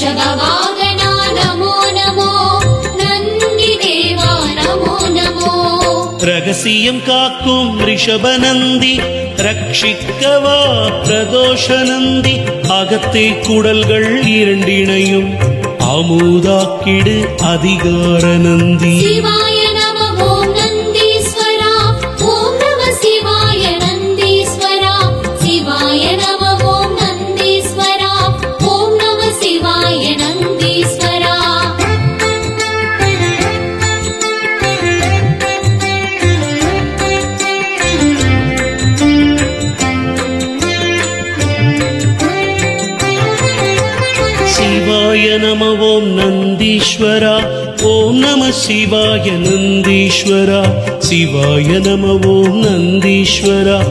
शगवाग नमो नमो नन्दिदेवा नमो नमो ரகசியம் காக்கும் ரிஷபநந்தி ரட்சிக்கவா பிரதோஷநந்தி அகத்தை குடல்கள் இரண்டிணையும். அமுதாக்கிடு அதிகார நந்தி. சிவாய நம ஓம் நந்தீஸ்வரா. ஓம் நம சிவாய நந்தீஸ்வரா. சிவாய நம ஓம் நந்தீஸ்வரா.